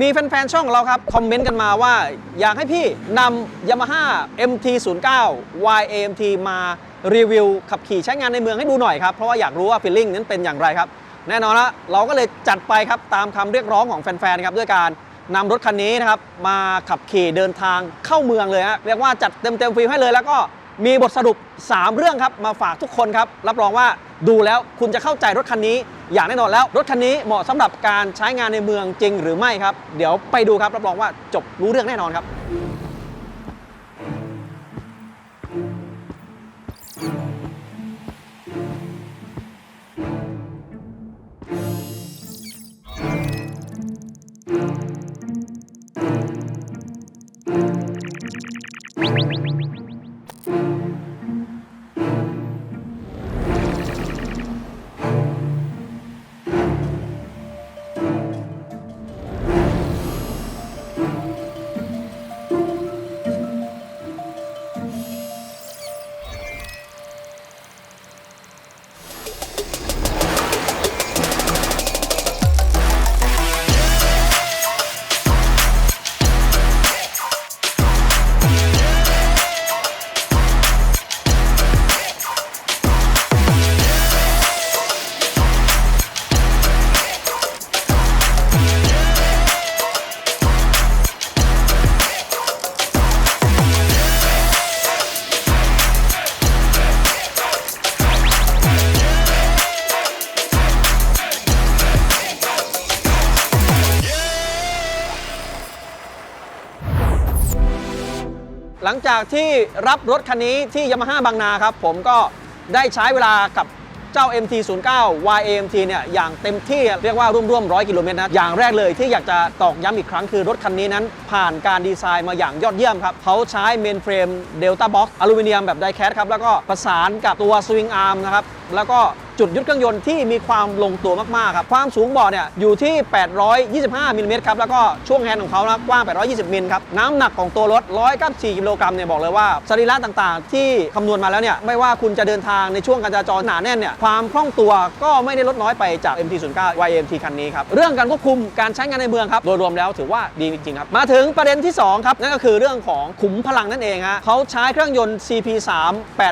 มีแฟนๆ ช่องเราครับ คอมเมนต์กันมาว่า อยากให้พี่นำ Yamaha MT09 YAMT มารีวิวขับขี่ใช้งานในเมืองให้ดูหน่อยครับ เพราะว่าอยากรู้ว่าฟีลลิ่งนั้นเป็นอย่างไรครับ แน่นอนละเราก็เลยจัดไปครับตามคำเรียกร้องของแฟนๆ ครับ ด้วยการนำรถคันนี้นะครับ มาขับขี่เดินทางเข้าเมืองเลยฮะเรียกว่าจัดเต็มๆฟิลให้เลย แล้วก็มีบทสรุป 3 เรื่องครับมาฝากทุกคนครับรับรองว่าดูแล้วคุณจะเข้าใจรถคันนี้ อย่างแน่นอนแล้ว รถคันนี้เหมาะสำหรับการใช้งานในเมืองจริงหรือไม่ครับ เดี๋ยวไปดูครับรับรองว่าจบรู้เรื่องแน่นอนครับ หลังจากที่รับรถคันนี้ที่ยามาฮ่าบางนาครับ ผมก็ได้ใช้เวลากับเจ้า MT09 YAMT เนี่ยอย่างเต็มที่เรียกว่าร่วมๆร้อยกิโลเมตรนะอย่างแรกเลยที่อยากจะตอกย้ำอีกครั้งคือรถคันนี้นั้น ผ่านการดีไซน์มาอย่างยอดเยี่ยมครับเขาใช้เมนเฟรมเดลต้าบ็อกอลูมิเนียมแบบไดแคสครับแล้วก็ประสานกับตัวสวิงอาร์มนะครับ แล้วก็จุดยึดเครื่องยนต์ที่มีความลงตัวมากๆครับความสูงบาะเนี่ยอยู่ที่ 825มิลลิเมตรครับแล้วก็ช่วงแฮนด์ของเขานะกว้าง 820มิลครับน้ำหนักของตัวรถ 194กิโลกรัมเนี่ยบอกเลยว่าสรีระต่างๆ ที่คำนวณมาแล้วเนี่ยไม่ว่าคุณจะเดินทางในช่วงการจราจรหนาแน่นเนี่ยความคล่องตัวก็ไม่ได้ลดน้อยไปจาก MT09 YMT คันนี้ครับเรื่องการควบคุมการใช้งานในเมืองครับโดยรวมแล้วถือว่าดีจริงๆครับมาถึงประเด็นที่2ครับนั่นก็คือเรื่องของขุมพลังนั่นเองฮะเขาใช้เครื่องยนต์ CP3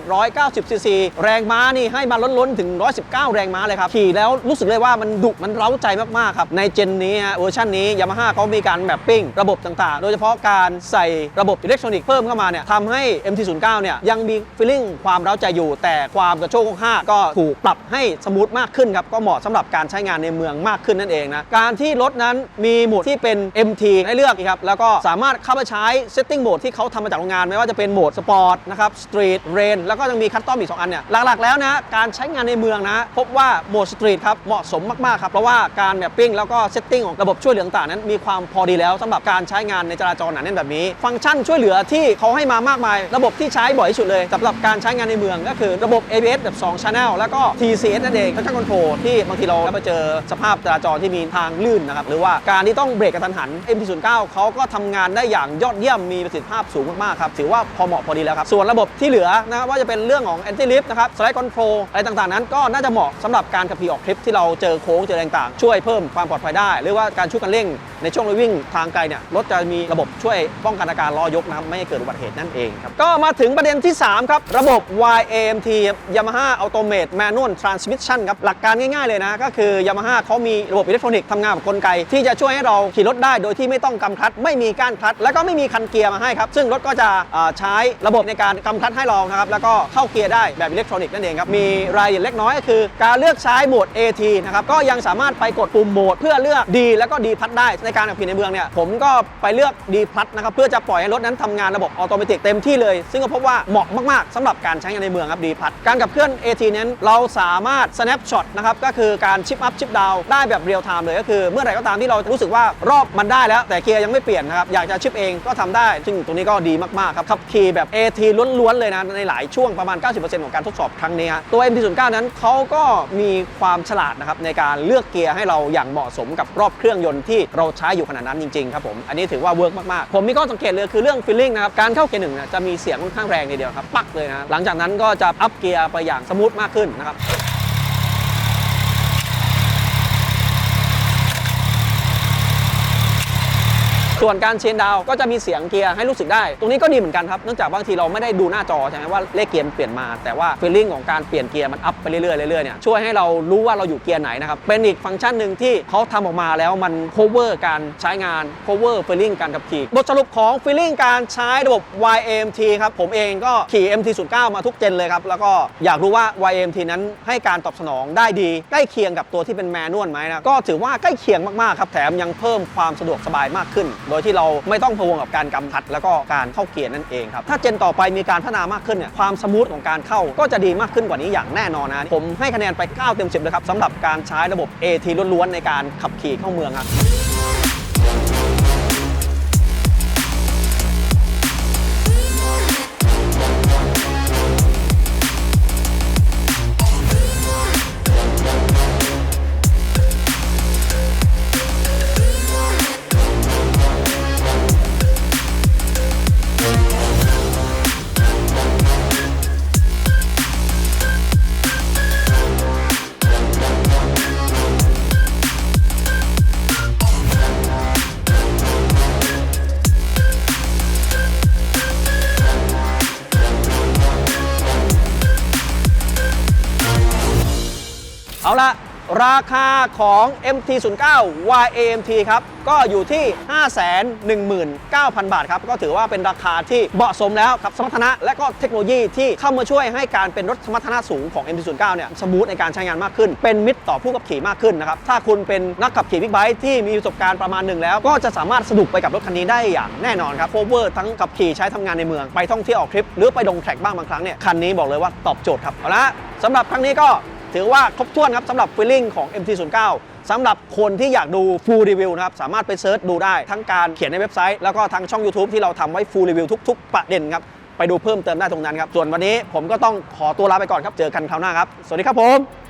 890 cc แรงม้านี่ให้มาลล้นๆ ถึง 119 แรงม้าเลยครับ ขี่แล้วรู้สึกเลยว่ามันดุมันเร้าใจมากๆครับ ในเจนนี้ฮะเวอร์ชันนี้ยามาฮ่าเขามีการแมปปิ้งระบบต่างๆ โดยเฉพาะการใส่ระบบอิเล็กทรอนิกส์เพิ่มเข้ามาเนี่ยทำให้ MT09 เนี่ยยังมีฟีลลิ่งความเร้าใจอยู่ แต่ความกระโชกของห้าก็ถูกปรับให้สมูทมากขึ้นครับก็เหมาะสำหรับการใช้งานในเมืองมากขึ้นนั่นเองนะการที่รถนั้นมีโหมดที่เป็น MT ให้เลือกครับแล้วก็สามารถเข้าไปใช้ setting mode ที่เขาทำมาจากโรงงานไม่ว่าจะเป็นโหมดสปอร์ตนะครับสตรีทเรนแล้วก็ยังมีคัสตอมอีก2อันเนี่ยหลักๆแล้วนะการใช้งานในเมืองนะ พบว่าโหมดสตรีทครับเหมาะสมมากๆครับเพราะว่าการแมปปิ้งแล้วก็เซตติ้งของระบบช่วยเหลือต่างๆนั้น มีความพอดีแล้วสำหรับการใช้งานในจราจรหนาแน่นแบบนี้ ฟังก์ชันช่วยเหลือที่เขาให้มามากมาย ระบบที่ใช้บ่อยที่สุดเลยสำหรับการใช้งานในเมือง ก็คือระบบ ABS แบบ2 Channel แล้วก็ TCS นั่นเอง Traction Control ที่บางทีเราไปเจอสภาพจราจรที่มีทางลื่นนะครับหรือว่าการที่ต้องเบรกกระทันหัน MT09 เขาก็ทำงานได้อย่างยอดเยี่ยมมีประสิทธิภาพสูงมากๆครับถือว่าพอเหมาะพอดีแล้วครับส่วนระบบที่เหลือนะครับว่าจะเป็นเรื่องของ Anti Lift นะครับ Slide Control อะไรต่างๆนั้น ก็น่าจะเหมาะสำหรับการขับขี่ออกทริปที่เราเจอโค้งเจออะไรต่างๆ ช่วยเพิ่มความปลอดภัยได้ หรือว่าการช่วยกันเร่งในช่วงเราวิ่งทางไกลเนี่ยรถจะมีระบบช่วยป้องกันอาการล้อยกนะไม่ให้เกิดอุบัติเหตุนั่นเองครับก็มาถึงประเด็นที่ 3 ครับ ระบบ YAMT Yamaha Automate Manual Transmission ครับหลักการง่ายๆเลยนะ ก็คือ Yamaha เขามีระบบอิเล็กทรอนิกส์ทำงานกับกลไก ที่จะช่วยให้เราขี่รถได้โดยที่ไม่ต้องกำคลัตไม่มีก้านคลัตแล้วก็ไม่มีคันเกียร์มาให้ครับ ซึ่งรถก็จะใช้ระบบในการกำคลัตให้เรานะครับแล้วก็เข้าเกียร์ได้แบบอิเล็กทรอนิกส์นั่นเองครับมีรายละเอียดเล็กน้อยก็คือ การเลือกใช้โหมด AT นะครับก็ยังสามารถไปกดปุ่มโหมด เพื่อเลือก D แล้วก็ D พัดได้ในการขับขี่ในเมืองเนี่ยผมก็ไปเลือก D พัดนะครับเพื่อจะปล่อยให้รถนั้นทำงานระบบออโตเมติกเต็มที่เลย ซึ่งก็พบว่าเหมาะมากๆสำหรับการใช้งานในเมืองครับ D พัดการขับเคลื่อน AT นั้นเราสามารถ snapshot นะครับก็คือการชิปอัพชิปดาวได้แบบเรียลไทม์เลยก็คือ เมื่อไหร่ก็ตามที่เรารู้สึกว่ารอบมันได้แล้ว แต่เกียร์ยังไม่เปลี่ยนนะครับอยากจะชิปเองก็ทำได้ ซึ่งตรงนี้ก็ดีมากๆครับขับขี่แบบ AT ล้วนๆเลยนะในหลายช่วงประมาณ 90%ของการทดสอบครั้งนี้ฮะตัว0.9 นั้นเขาก็มีความฉลาดนะครับในการเลือกเกียร์ให้เราอย่างเหมาะสมกับรอบเครื่องยนต์ที่เราใช้อยู่ขนาดนั้นจริงๆครับผมอันนี้ถือว่าเวิร์กมากๆ ผมมีข้อสังเกตเลยคือเรื่องฟิลลิ่งนะครับการเข้าเกียร์หนึ่งจะมีเสียงค่อนข้างแรงทีเดียวครับปักเลยนะหลังจากนั้นก็จะอัพเกียร์ไปอย่างสมูทมากขึ้นนะครับ ส่วนการเชนดาวก็จะมีเสียงเกียร์ให้รู้สึกได้ ตรงนี้ก็ดีเหมือนกันครับ เนื่องจากบางทีเราไม่ได้ดูหน้าจอใช่ไหมว่าเลขเกียร์มันเปลี่ยนมา แต่ว่าฟีลลิ่งของการเปลี่ยนเกียร์มันอัพไปเรื่อยๆเรื่อยๆเนี่ยช่วยให้เรารู้ว่าเราอยู่เกียร์ไหนนะครับ เป็นอีกฟังก์ชันหนึ่งที่เขาทำออกมาแล้วมัน cover การใช้งาน cover feeling การขับขี่ บทสรุปของ feeling การใช้ระบบ YMT ครับ ผมเองก็ขี่ MT09 มาทุกเจนเลยครับ แล้วก็อยากรู้ว่า YMT นั้นให้การตอบสนองได้ดี ใกล้เคียงกับตัวที่เป็นแมนนวลไหมนะ ก็ถือว่าใกล้เคียงมากๆครับ แถมยังเพิ่มความสะดวกสบายมากขึ้นโดยที่เราไม่ต้องพะวงกับการกำทัด แล้วก็การเข้าเกียร์นั่นเองครับ ถ้าเจนต่อไปมีการพัฒนามากขึ้นเนี่ยความสมูทของการเข้าก็จะดีมากขึ้นกว่านี้อย่างแน่นอนนะผมให้คะแนนไป 9 เต็ม 10เลยครับสำหรับการใช้ระบบ AT ล้วนๆในการขับขี่เข้าเมืองครับ เอาละราคาของ MT09 YAMT ครับ ก็อยู่ที่ 519,000 บาทครับ ก็ถือว่าเป็นราคาที่เหมาะสมแล้วครับ สมรรถนะและก็เทคโนโลยีที่เข้ามาช่วยให้การเป็นรถสมรรถนะสูงของ MT09 เนี่ยสมูทในการใช้งานมากขึ้น เป็นมิตรต่อผู้ขับขี่มากขึ้นนะครับ ถ้าคุณเป็นนักขับขี่บิ๊กไบค์ที่มีประสบการณ์ประมาณหนึ่งแล้ว ก็จะสามารถสนุกไปกับรถคันนี้ได้อย่างแน่นอนครับโคเวอร์ทั้งขับขี่ใช้ทำงานในเมืองไปท่องเที่ยวออกทริปหรือไปดงแทร็กบ้างบางครั้งเนี่ยคันนี้บอกเลยว่าตอบโจทย์ครับเอาละสำหรับครั้งนี้ก็ ถือว่าครบถ้วนครับสำหรับฟีลลิ่งของ MT09 สำหรับคนที่อยากดู full review นะครับ สามารถไปเซิร์ชดูได้ทั้งการเขียนในเว็บไซต์ แล้วก็ทางช่อง YouTube ที่เราทำไว้ full review ทุก ๆ ประเด็นครับ ไปดูเพิ่มเติมได้ตรงนั้นครับ ส่วนวันนี้ผมก็ต้องขอตัวลาไปก่อนครับ เจอกันคราวหน้าครับ สวัสดีครับผม